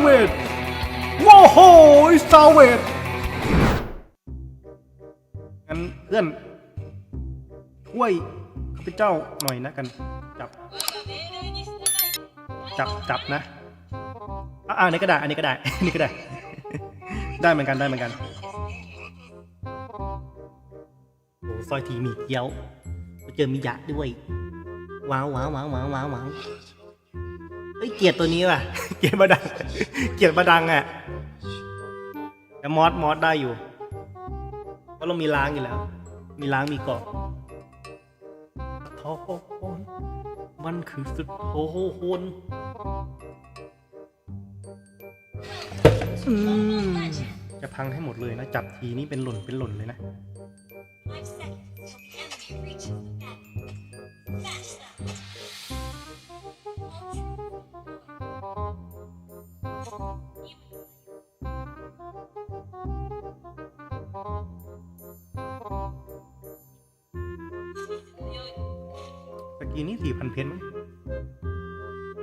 เวดว้าวโหซาเวดงั้นเพื่อนช่วยข้าพเจ้าหน่อยนะกัน จับ จับจับนะอะอะอันนี้ก็ได้อันนี้ก็ได้อันนี้ก็ได้ ได้เหมือนกันได้เหมือนกันโอ้ซอยทีมีเกี๊ยวเจอมียะด้วย ว้าวว้าวว้าวว้าวว้าวว้าว เฮ้ยเกียดตัวนี้ว่ะ เกียดมาดัง เกียดมาดังอะแต่มอสมอสได้อยู่ เพราะเรามีล้างอยู่แล้ว มีล้างมีเกาะท้อคนมันคือสุดโหโหนอืมจะพังให้หมดเลยนะ จับทีนี่เป็นหล่นเป็นหล่นเลยนะ นี่ส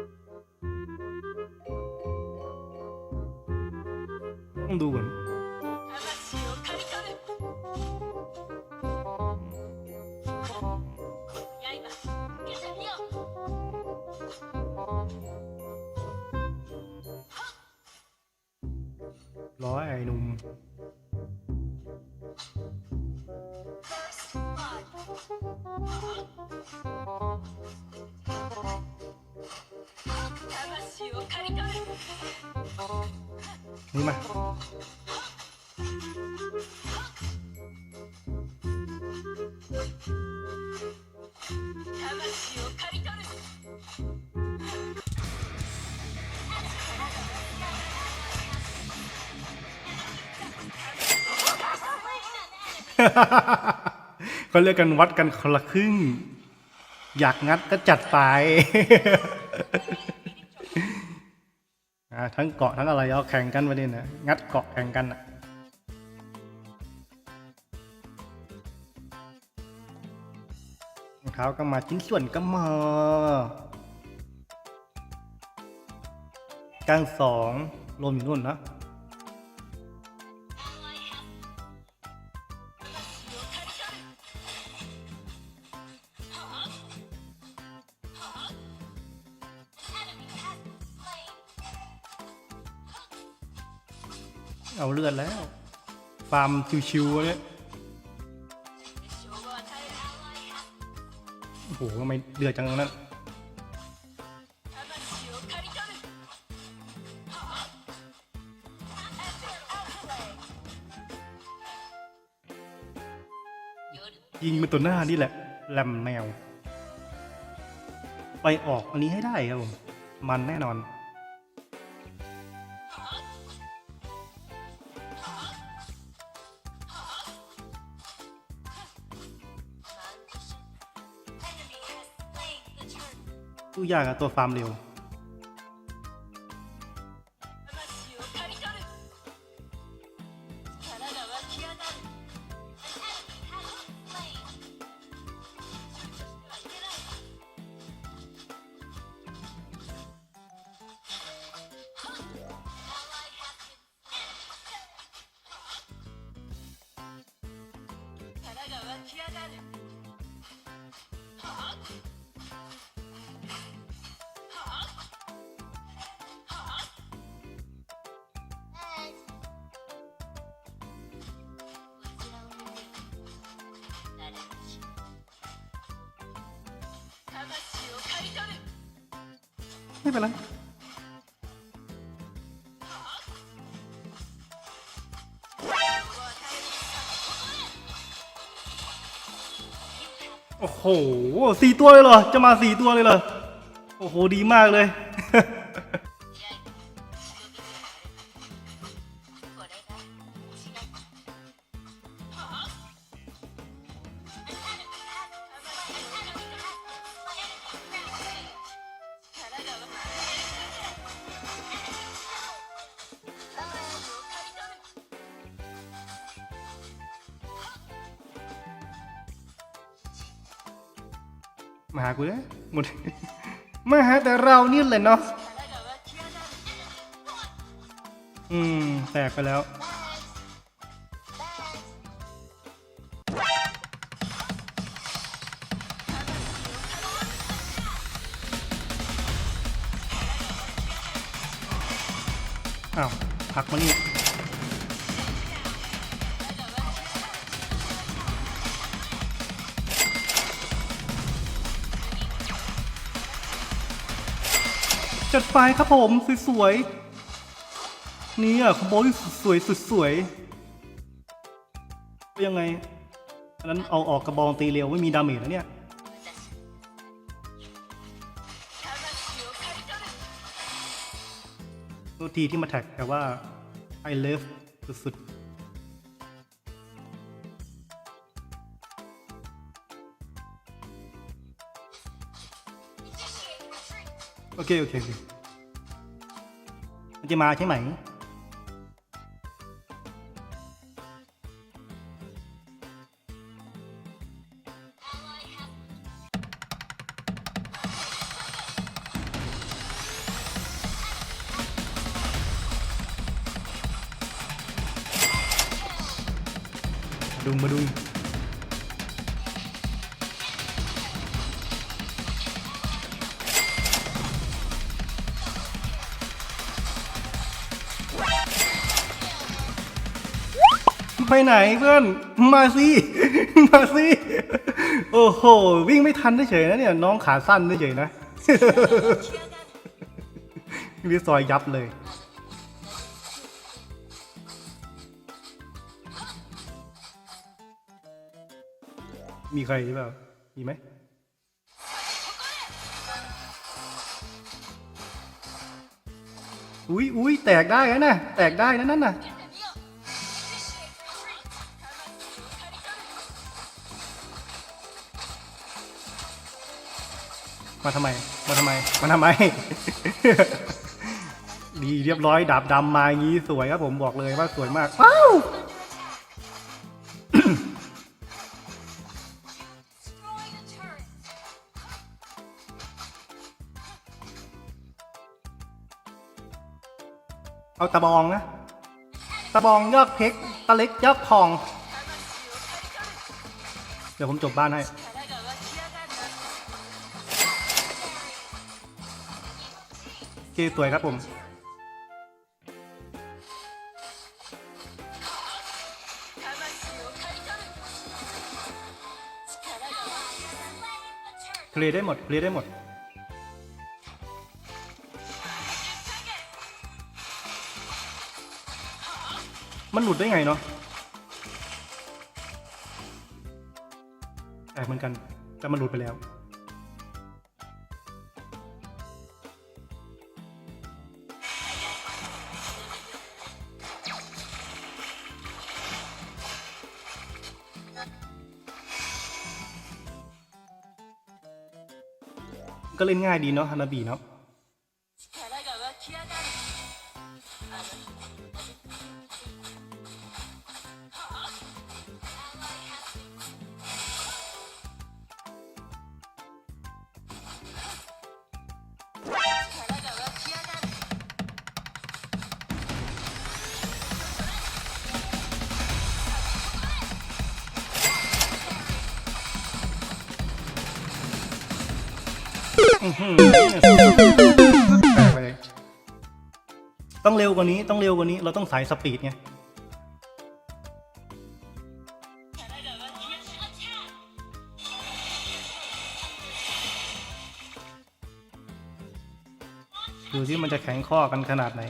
ี่พันเพนมั้ นี่มาเขาเรียกกันวัดกันคนละครึ่ง อยากงัดก็จัดไป ทั้งเกาะทั้งอะไรเอาแข่งกันมาดินะงัดเกาะแข่งกันอะรองเท้าก็มาชิ้นส่วนก็มากลางสองรวมอยู่นู่นนะ เอาเลือดแล้ว ฟาร์มชิวๆเลยโอ้โหทำไมเดือดจังนั้นยิงมาตัวหน้านี่แหละแลมแมว ไปออกอันนี้ให้ได้ครับผม มันแน่นอน ตู้ยากอะตัวฟาร์มเร็ว魂 ไม่เป็นไรโอ้โหสี่ตัวเลยเหรอ จะมาสี่ตัวเลยเหรอ โอ้โห ดีมากเลย มาหากูเลยหมด มาหาแต่เรานี่เลยเนาะ อืม แตกไปแล้ว อ้าว พักมานี่ย จัดไฟครับผม สวยๆนี่อะคอมโบที่สวยสุดสวยยังไงอันนั้นเอาออกกระบองตีเร็วไม่มีดาเมจแล้วเนี่ยตัวทีที่มาแท็กแต่ว่า I love สุดๆ โอเคมันจะมาใช่ไหมมาดุ ไปไหนเพื่อน มาสิมาสิโอ้โห วิ่งไม่ทันเฉยนะเนี่ย น้องขาสั้นเฉยนะวิซอยยับเลย มีใครหรือเปล่า มีไหมอุ้ยอุ้ยแตกได้นะน่ะแตกได้นะนั่นน่ะ มาทำไม มาทำไม มาทำไม ดีเรียบร้อยดาบดำมาอย่างนี้สวยครับผมบอกเลยว่าสวยมากว้าวเอาตะบองนะ ตะบองยอดเพชรตะเล็กยอดทอง เดี๋ยวผมจบบ้านให้ เคสวยครับผม เคลียร์ได้หมด เคลียร์ได้หมด มันหลุดได้ไงเนาะแอบเหมือนกัน แต่มันหลุดไปแล้ว ก็เล่นง่ายดีเนาะฮานาบีเนาะ แปลกเลยต้องเร็วกว่านี้ต้องเร็วกว่านี้เราต้องสายสปีดไงดูที่มันจะแข็งข้อกันขนาดไหน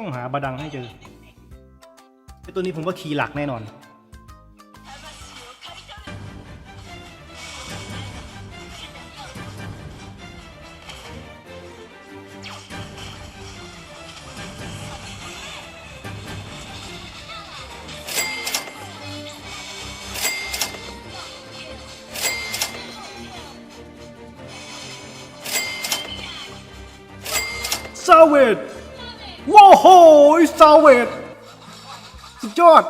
ต้องหาบาดังให้เจอไอตัวนี้ผมว่าคีย์หลักแน่นอน s o เวด โหซาเวดสุดยอด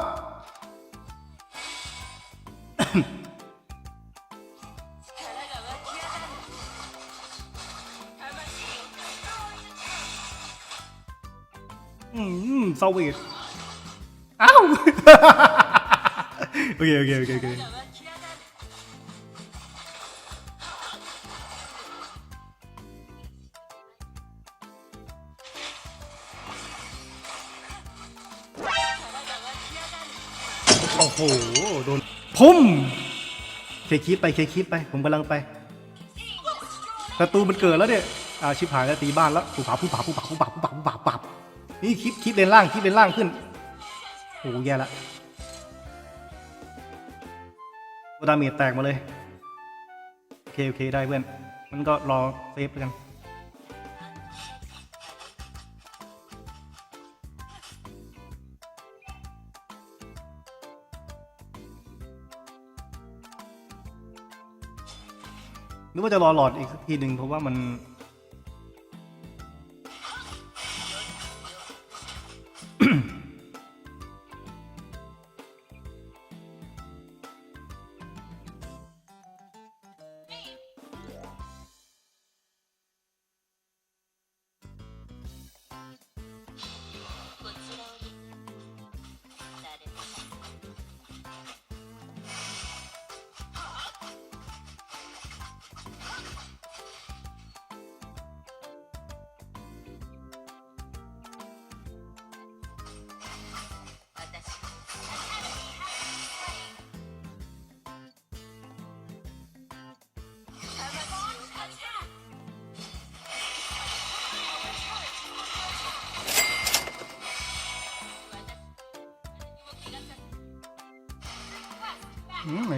อืมซาเวดอ้าว โอเค โอเค โอเคโอเค ทุ่มเคยคลิปไปเคยคลิปไป ผมกำลังไปศัตรูมันเกิดแล้วเนี่ยอ่าชิบหายแล้วตีบ้านแล้วผู้ผาผู้ผาผู้ผาผู้ผาผู้ผาผู้ผาปับนี่คลิปคลิปเลนล่างคลิปเลนล่างขึ้นโอ้โหแย่ละตัวดาเมจแตกมาเลยโอเคโอเคได้เพื่อนมันก็รอเซฟกัน นึกว่าจะรอหลอดอีกทีหนึ่งเพราะว่ามัน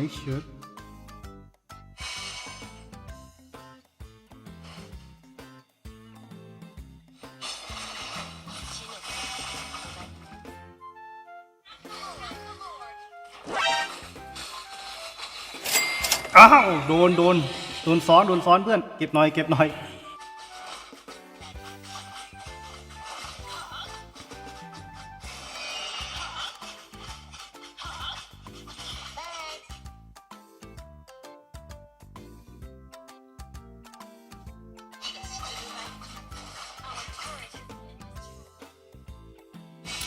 อืมไหนเชิดอ้าวโดนโดนโดนซ้อนโดนซ้อนเพื่อนเก็บหน่อยเก็บหน่อย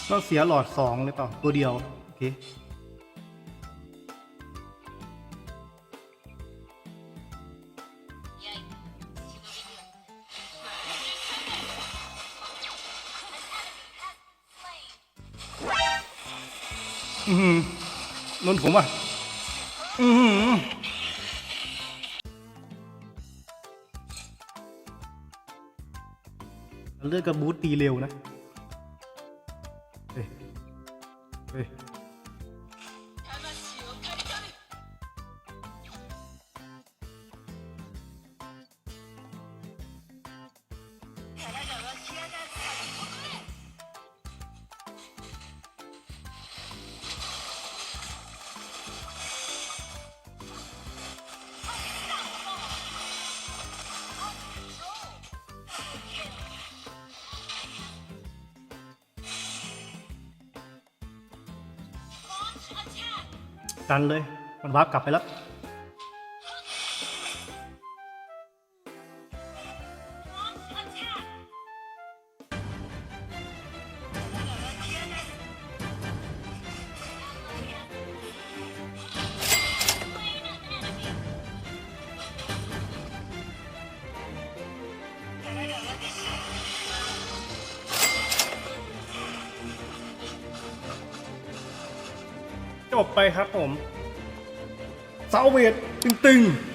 เราเสียหลอดสองเลยเปล่าตัวเดียว โอเคอือหือโดนผมอะ อือหือเลือกกับบูทตีเร็วนะ เกันเลย มันวาร์ปกลับไปแล้ว จบไปครับผมเซาเวดตึงๆ